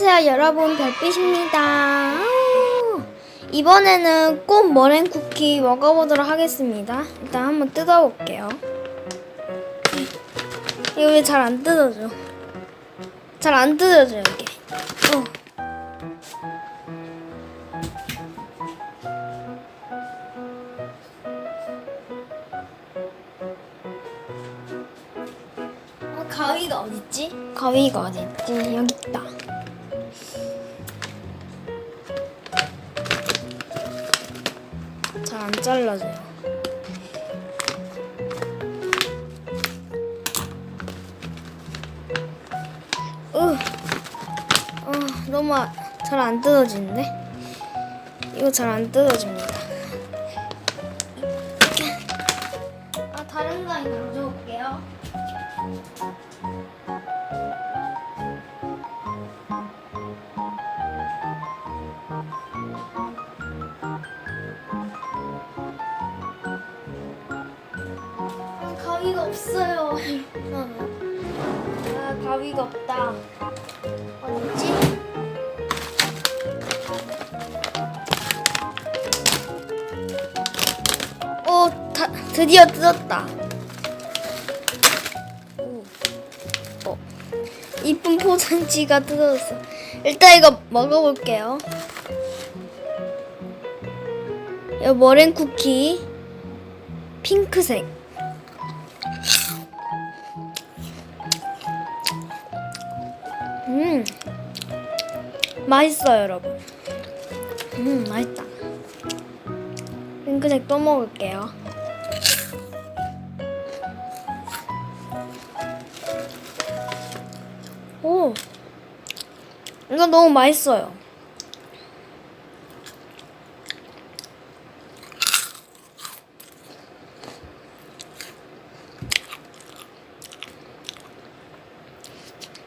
안녕하세요 여러분 별빛입니다. 이번에는 꽃 머랭 쿠키 먹어보도록 하겠습니다 일단 한번 뜯어볼게요 이거 왜 잘 안 뜯어져 잘 안 뜯어져 이게 어. 어, 가위가 어딨지? 가위가 어딨지? 여기 있다. 잘 안 잘라져요. 으, 어, 너무 잘 안 뜯어지는데? 이거 잘 안 뜯어집니다. 아, 다른 가위 가져올게요. 가위가 없어요. 아, 가위가 없다. 어딨지? 어, 다, 드디어 뜯었다. 오. 어, 이쁜 포장지가 뜯어졌어. 일단 이거 먹어볼게요. 이 머랭 쿠키 핑크색. 맛있어요, 여러분. 음, 맛있다. 핑크색 또 먹을게요. 오, 이거 너무 맛있어요.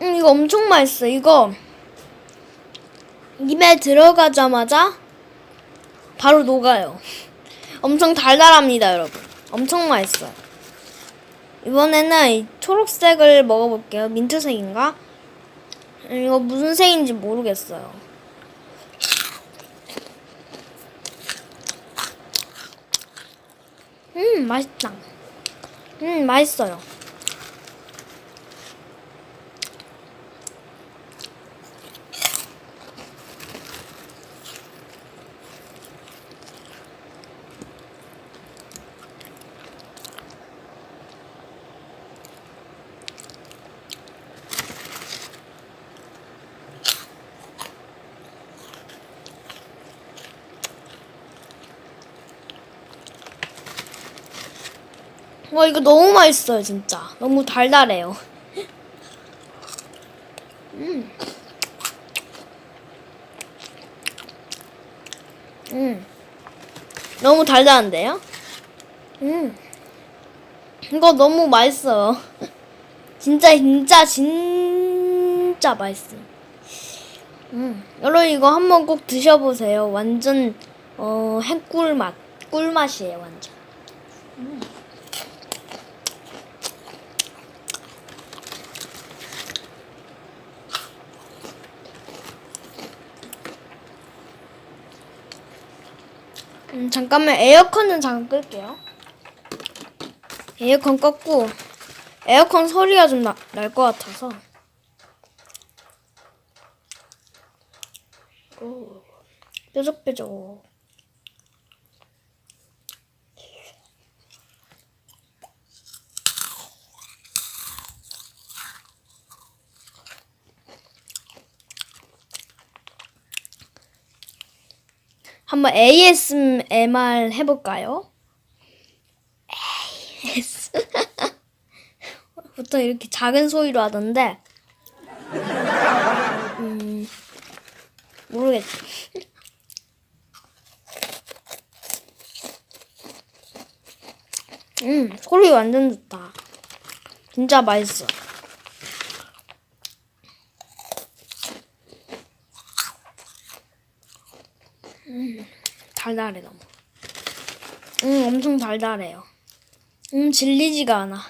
음, 이거 엄청 맛있어. 이거 입에 들어가자마자 바로 녹아요. 엄청 달달합니다, 여러분. 엄청 맛있어요. 이번에는 이 초록색을 먹어볼게요. 민트색인가? 음, 이거 무슨 색인지 모르겠어요. 음, 맛있다. 음, 맛있어요. 와 이거 너무 맛있어요 진짜 너무 달달해요 음. 음. 너무 달달한데요? 음. 이거 너무 맛있어요 진짜 진짜 진짜 맛있어 음. 여러분 이거 한번 꼭 드셔보세요 완전 어 핵꿀맛 꿀맛이에요 완전 음, 잠깐만 에어컨은 잠깐 끌게요. 에어컨 껐고 에어컨 소리가 좀 날 것 같아서. 오, 뾰족뾰족. 한번 ASMR 해볼까요? AS. 보통 이렇게 작은 소리로 하던데, 음, 모르겠지. 음, 소리 완전 좋다. 진짜 맛있어. 달달해 너무. 음 엄청 달달해요. 음 질리지가 않아.